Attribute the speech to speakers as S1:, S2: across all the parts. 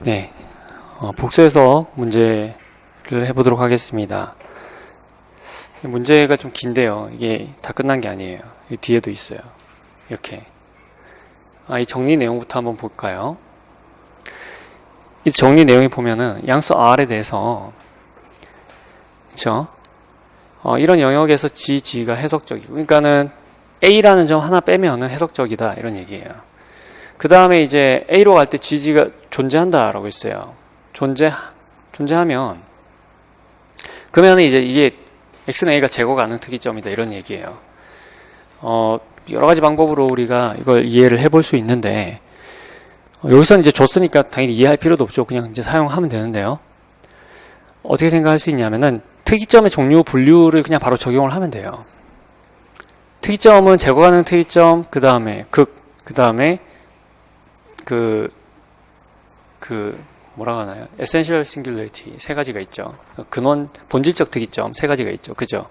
S1: 네, 어, 복수해서 문제를 해보도록 하겠습니다. 문제가 좀 긴데요. 이게 다 끝난 게 아니에요. 이 뒤에도 있어요. 이렇게. 아, 이 정리 내용부터 한번 볼까요? 이 정리 내용에 보면은 양수 R에 대해서 그쵸? 어, 이런 영역에서 G, G가 해석적이고 그러니까는 A라는 점 하나 빼면은 해석적이다 이런 얘기예요. 그 다음에 이제 A로 갈 때 GG가 존재한다라고 했어요. 존재 존재하면 그러면 이제 이게 x는 a가 제거 가능 특이점이다 이런 얘기예요. 어, 여러 가지 방법으로 우리가 이걸 이해를 해볼 수 있는데 어, 여기서 이제 줬으니까 당연히 이해할 필요도 없죠. 그냥 이제 사용하면 되는데요. 어떻게 생각할 수 있냐면은 특이점의 종류 분류를 그냥 바로 적용을 하면 돼요. 특이점은 제거 가능 특이점, 그 다음에 극, 그 다음에 그, 그, 뭐라고 하나요? essential singularity 세 가지가 있죠. 근원, 본질적 특이점 세 가지가 있죠. 그죠?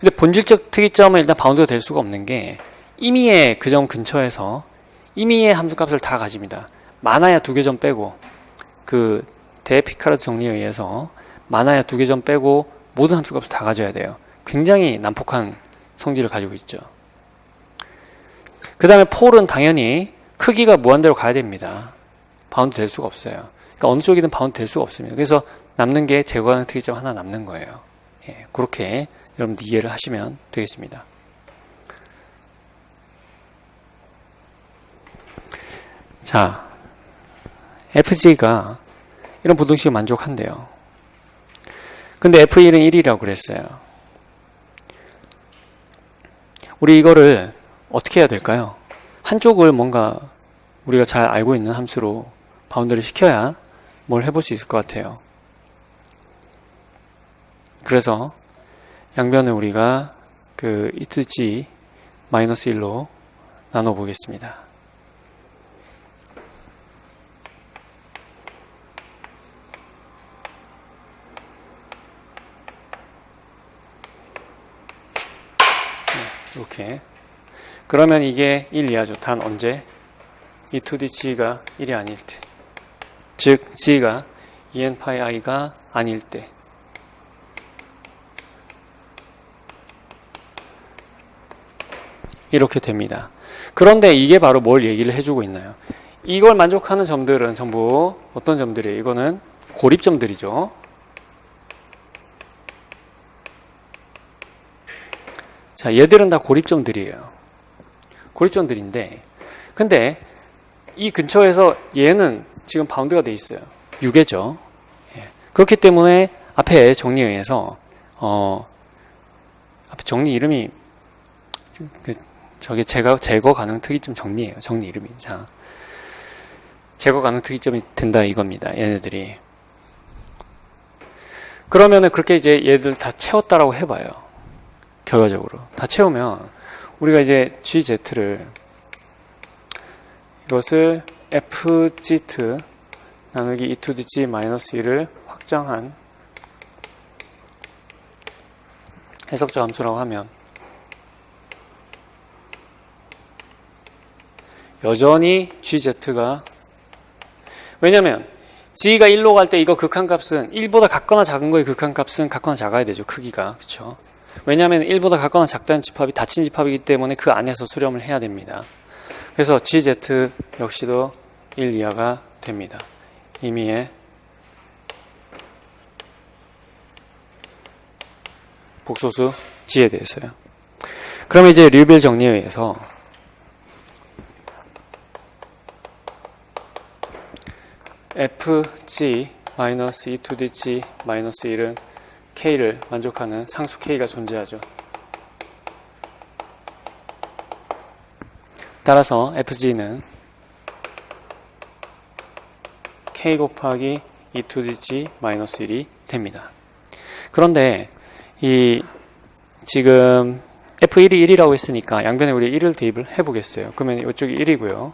S1: 근데 본질적 특이점은 일단 바운드가 될 수가 없는 게 임의의 그 점 근처에서 임의의 함수값을 다 가집니다. 많아야 두 개 점 빼고 그 대피카르트 정리에 의해서 많아야 두 개 점 빼고 모든 함수값을 다 가져야 돼요. 굉장히 난폭한 성질을 가지고 있죠. 그 다음에 폴은 당연히 크기가 무한대로 가야 됩니다. 바운드 될 수가 없어요. 그러니까 어느 쪽이든 바운드 될 수가 없습니다. 그래서 남는 게 제거하는 특이점 하나 남는 거예요. 예, 그렇게 여러분들 이해를 하시면 되겠습니다. 자, FG가 이런 부등식을 만족한대요. 근데 F1은 1이라고 그랬어요. 우리 이거를 어떻게 해야 될까요? 한쪽을 뭔가 우리가 잘 알고 있는 함수로 바운드를 시켜야 뭘 해볼 수 있을 것 같아요. 그래서 양변을 우리가 그 e2g 마이너스 1로 나눠 보겠습니다. 이렇게 그러면 이게 1 이하죠. 단 언제? 이 2D g가 1이 아닐 때. 즉 g가 2n 파이 i가 아닐 때. 이렇게 됩니다. 그런데 이게 바로 뭘 얘기를 해주고 있나요? 이걸 만족하는 점들은 전부 어떤 점들이에요? 이거는 고립점들이죠. 자, 얘들은 다 고립점들이에요. 고립점들인데, 근데 이 근처에서 얘는 지금 바운드가 돼 있어요. 6개죠. 예. 그렇기 때문에 앞에 정리에 의해서 어, 앞에 정리 이름이 그 저게 제거 제거 가능 특이점 정리예요. 정리 이름이. 자. 제거 가능 특이점이 된다 이겁니다. 얘네들이. 그러면은 그렇게 이제 얘들 다 채웠다라고 해 봐요. 결과적으로. 다 채우면 우리가 이제 GZ를 이것을 FZ 나누기 e to the g 마이너스 1을 확장한 해석적 함수라고 하면 여전히 GZ가 왜냐면 G가 1로 갈 때 이거 극한값은 1보다 같거나 작은 거의 극한값은 같거나 작아야 되죠. 크기가. 그렇죠? 왜냐하면 1보다 같거나 작다는 집합이 닫힌 집합이기 때문에 그 안에서 수렴을 해야 됩니다. 그래서 GZ 역시도 1 이하가 됩니다. 임의의 복소수 G에 대해서요. 그러면 이제 류빌 정리에 의해서 fg 마이너스 2 to the g 마이너스 1은 k를 만족하는 상수 k가 존재하죠. 따라서 fg는 k 곱하기 2 to the g 마이너스 1이 됩니다. 그런데 이 지금 f1이 1이라고 했으니까 양변에 우리 1을 대입을 해보겠어요. 그러면 이쪽이 1이고요.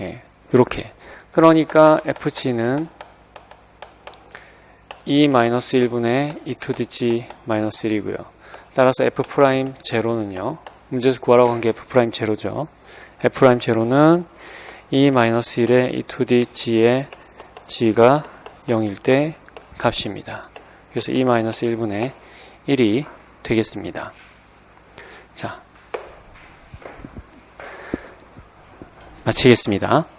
S1: 예, 이렇게. 그러니까 fg는 2-1분의 2 to the g 1이고요. 따라서 f 제로는요. 문제에서 구하라고 한 게 f 제로죠. f 제로는 2-1의 이 2D g의 g가 0일 때 값입니다. 그래서 2-1분의 1이 되겠습니다. 자, 마치겠습니다.